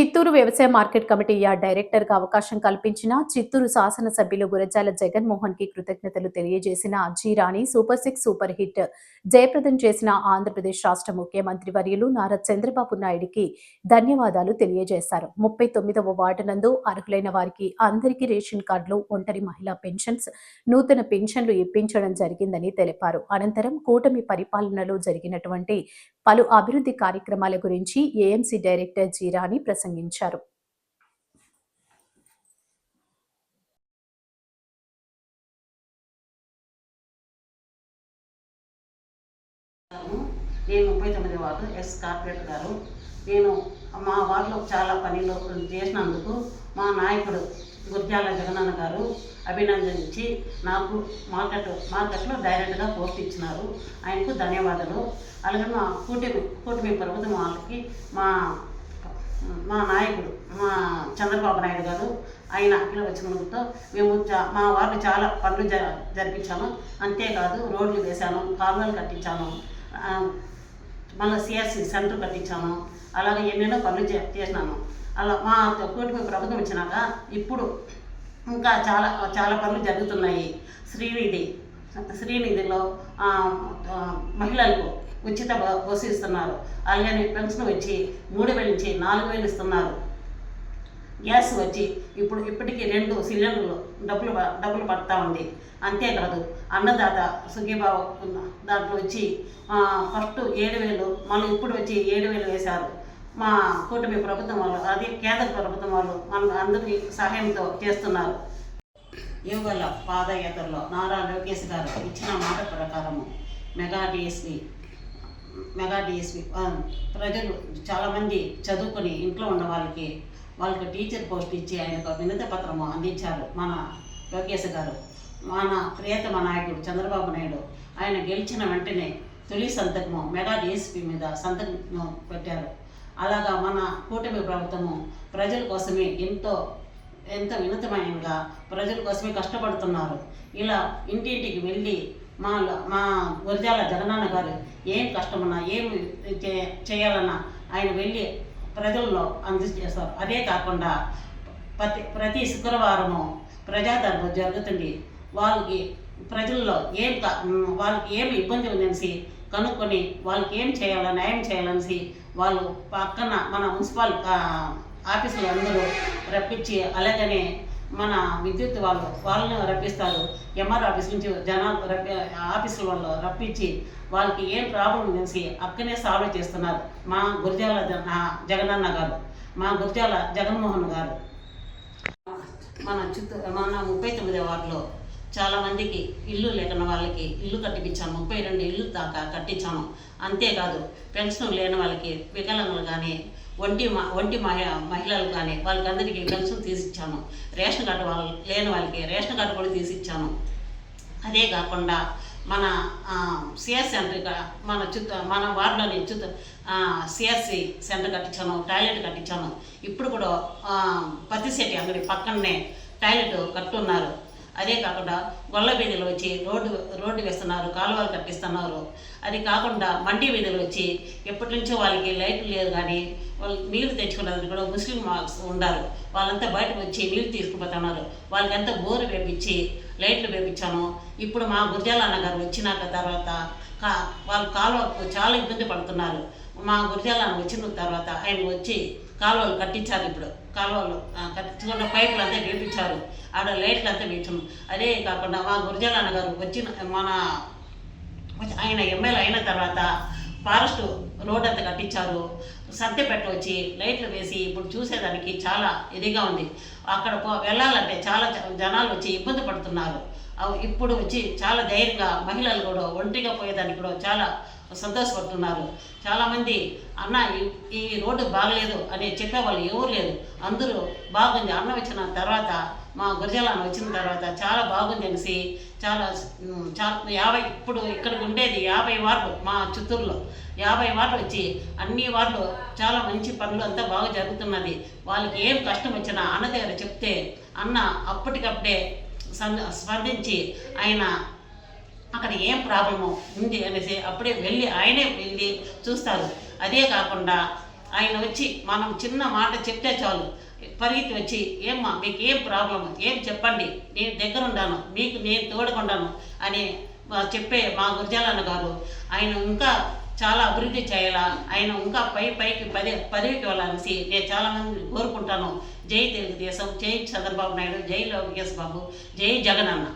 చిత్తూరు వ్యవసాయ market committee yard డైరెక్టర్గా అవకాశం కల్పించిన చిత్తూరు శాసనసభ్యులు గురజాల జగన్మోహన్కి కృతజ్ఞతలు తెలియజేసిన జీరాణి సూపర్ సిక్స్ సూపర్ హిట్ జయప్రదం చేసిన ఆంధ్రప్రదేశ్ రాష్ట్ర ముఖ్యమంత్రి వర్యులు నారా చంద్రబాబు నాయుడికి ధన్యవాదాలు తెలియజేశారు. ముప్పై తొమ్మిదవ వార్డు నందు అర్హులైన వారికి అందరికీ రేషన్ కార్డులు ఒంటరి మహిళా పెన్షన్స్ నూతన పెన్షన్లు ఇప్పించడం జరిగిందని తెలిపారు. అనంతరం కూటమి పరిపాలనలో జరిగినటువంటి పలు అభివృద్ధి కార్యక్రమాల గురించి ఏఎంసీ డైరెక్టర్ జీరాణి ప్రసంగ ప్రసంగించారు. నేను ముప్పై తొమ్మిది వార్డు ఎస్ కార్పొరేటర్ గారు. నేను మా వార్డులో చాలా పనిలో చేసినందుకు మా నాయకుడు గుర్జాల జగనన్న గారు అభినందించి నాకు మార్కెట్ మార్కెట్లో డైరెక్ట్గా పోస్ట్ ఇచ్చినారు. ఆయనకు ధన్యవాదాలు. అలాగే మా కూటమి కూటమి ప్రభుత్వం వాళ్ళకి మా మా నాయకుడు మా చంద్రబాబు నాయుడు గారు ఆయన అఖిల వచ్చినందుతో మేము మా వారు చాలా పనులు జ జరిపించాము. అంతేకాదు రోడ్లు వేశాను కాలువలు కట్టించాను మళ్ళీ సిఎస్సి సెంటర్ కట్టించాము అలాగే ఎన్నెన్నో పనులు చేసినాను. చేసినాము అలా మా కూటమి ప్రభుత్వం వచ్చినాక ఇప్పుడు ఇంకా చాలా చాలా పనులు జరుగుతున్నాయి. శ్రీనిధి శ్రీనిధిలో మహిళలకు ఉచిత బస్సు ఇస్తున్నారు. అలాగే పెన్షన్ వచ్చి మూడు వేలు నుంచి నాలుగు వేలు ఇస్తున్నారు. గ్యాస్ వచ్చి ఇప్పుడు ఇప్పటికీ రెండు సిలిండర్లు డబ్బులు ప- డబ్బులు పడతా ఉంది. అంతేకాదు అన్నదాత సుఖీబాబు దాంట్లో వచ్చి ఫస్ట్ ఏడు వేలు మళ్ళీ ఇప్పుడు వచ్చి ఏడు వేలు వేశారు. మా కూటమి ప్రభుత్వం వాళ్ళు అదే కేంద్ర ప్రభుత్వం వాళ్ళు మన అందరికీ సహాయంతో చేస్తున్నారు. యువగల పాదయాత్రలో నారా లోకేష్ గారు ఇచ్చిన మాట ప్రకారము మెగా డిఎస్పి మెగా డిఎస్పి ప్రజలు చాలామంది చదువుకొని ఇంట్లో ఉన్న వాళ్ళకి వాళ్ళకి టీచర్ పోస్ట్ ఇచ్చి ఆయనకు వినతి పత్రము అందించారు మన లోకేష్ గారు. మన ప్రియతమ నాయకుడు చంద్రబాబు నాయుడు ఆయన గెలిచిన వెంటనే తొలి సంతకము మెగా డిఎస్పి మీద సంతకం పెట్టారు. అలాగా మన కూటమి ప్రభుత్వము ప్రజల కోసమే ఎంతో ఎంతో వినతమయంగా ప్రజల కోసమే కష్టపడుతున్నారు. ఇలా ఇంటింటికి వెళ్ళి మా మా గురజాల జగనన్న గారు ఏం కష్టమన్నా ఏం చేయాలన్నా ఆయన వెళ్ళి ప్రజల్లో అందజేస్తారు అదే కాకుండా ప్రతి ప్రతి శుక్రవారము ప్రజాదర్భ జరుగుతుంది. వాళ్ళకి ప్రజల్లో ఏం కా- వాళ్ళకి ఏం ఇబ్బంది ఉందనేసి కనుక్కొని వాళ్ళకి ఏం చేయాలని న్యాయం చేయాలనేసి వాళ్ళు పక్కన మన మున్సిపల్ ఆఫీసులు అందరూ రప్పించి అలాగనే మన విద్యుత్ వాళ్ళు వాళ్ళని రప్పిస్తారు. ఎంఆర్ ఆఫీస్ నుంచి జనాలు రప్పి ఆఫీసుల వాళ్ళు రప్పించి వాళ్ళకి ఏం ప్రాబ్లం తెలిసి అక్కనే సాల్వ్ చేస్తున్నారు మా గురజాల జగనన్న గారు మా గురజాల జగన్మోహన్ గారు. మన చిత్తూరు మన ముప్పై తొమ్మిది వార్డులో చాలామందికి ఇల్లు లేకున్న వాళ్ళకి ఇల్లు కట్టించాను ముప్పై రెండు ఇల్లు దాకా కట్టించాను అంతేకాదు పెన్షన్ లేని వాళ్ళకి వికలాంగులు కానీ ఒంటి మ ఒంటి మహి మహిళలు కానీ వాళ్ళకందరికీ పెన్షన్ తీసిచ్చాను. రేషన్ కార్డు వాళ్ళు లేని వాళ్ళకి రేషన్ కార్డు కూడా తీసిచ్చాను. అదే కాకుండా మన సిఎస్ సెంటర్ మన చిత్తూ మన వార్డులోని చిత్తూ సిఎస్సి సెంటర్ కట్టించాను టాయిలెట్ కట్టించాను ఇప్పుడు కూడా పత్తి సెట్టి అంగడి పక్కనే టాయిలెట్ కట్టున్నారు. అదే కాకుండా గొల్ల వీధులు వచ్చి రోడ్డు రోడ్డు వేస్తున్నారు కాలువలు కట్టిస్తున్నారు. అది కాకుండా మండి వీధులు వచ్చి ఎప్పటి నుంచో వాళ్ళకి లైట్లు లేదు కానీ వాళ్ళు నీళ్ళు తెచ్చుకున్నది కూడా ముస్లిం మార్క్స్ ఉండారు. వాళ్ళంతా బయటకు వచ్చి నీళ్ళు తీసుకుపోతున్నారు. వాళ్ళకంతా బోరు వేపించి లైట్లు వేపించాను. ఇప్పుడు మా గురజాల అన్నగారు వచ్చినాక తర్వాత కా వాళ్ళు కాలువకు చాలా ఇబ్బంది పడుతున్నారు. మా గురజాల అన్న వచ్చిన తర్వాత ఆయన వచ్చి కాలువలు కట్టించారు ఇప్పుడు. కాలువలు కట్టించుకున్న పైపులు అంతా వేపించారు. ఆడ లైట్లు అంతా వేయించాము అదే కాకుండా మా గురజాల అన్నగారు వచ్చిన మన ఆయన ఎమ్మెల్యే అయిన తర్వాత ఫారెస్ట్ రోడ్ అంతా కట్టించారు. సంతెపెట్ట వచ్చి లైట్లు వేసి ఇప్పుడు చూసేదానికి చాలా ఇదిగా ఉంది. అక్కడ పో వెళ్ళాలంటే చాలా జనాలు వచ్చి ఇబ్బంది పడుతున్నారు. ఇప్పుడు వచ్చి చాలా ధైర్యంగా మహిళలు కూడా ఒంటరిగా పోయేదానికి కూడా చాలా సంతోషపడుతున్నారు. చాలామంది అన్న ఈ- రోడ్డు బాగలేదు అని చెప్పేవాళ్ళు ఎవరు లేరు. అందరూ బాగుంది అన్న వచ్చిన తర్వాత మా గురజాలను వచ్చిన తర్వాత చాలా బాగుంది అనేసి చాలా చాలా యాభై ఇప్పుడు ఇక్కడికి ఉండేది యాభై వార్డు మా చిత్తూరులో. యాభై వార్డు వచ్చి అన్ని వార్డులు చాలా మంచి పనులు అంతా బాగా జరుగుతున్నది. వాళ్ళకి ఏం కష్టం వచ్చినా అన్న దగ్గర చెప్తే అన్న అప్పటికప్పుడే స్పందించి ఆయన అక్కడ ఏం ప్రాబ్లము ఉంది అనేసి అప్పుడే వెళ్ళి ఆయనే వెళ్ళి చూస్తారు అదే కాకుండా ఆయన వచ్చి మనం చిన్న మాట చెప్తే చాలు. పరిగెత్తి వచ్చి ఏమ్మా మీకు ఏం ప్రాబ్లం ఏం చెప్పండి? నేను దగ్గర ఉండాను మీకు నేను తోడుకుండాను అని మా చెప్పే మా గురజాలన్న గారు ఆయన ఇంకా చాలా అభివృద్ధి చేయాలా? ఆయన ఇంకా పై పైకి పది పదవికి వెళ్ళాలనేసి నేను చాలామంది కోరుకుంటాను. జై తెలుగుదేశం జై చంద్రబాబు నాయుడు జై లోకేష్ బాబు జై జగన్ అన్న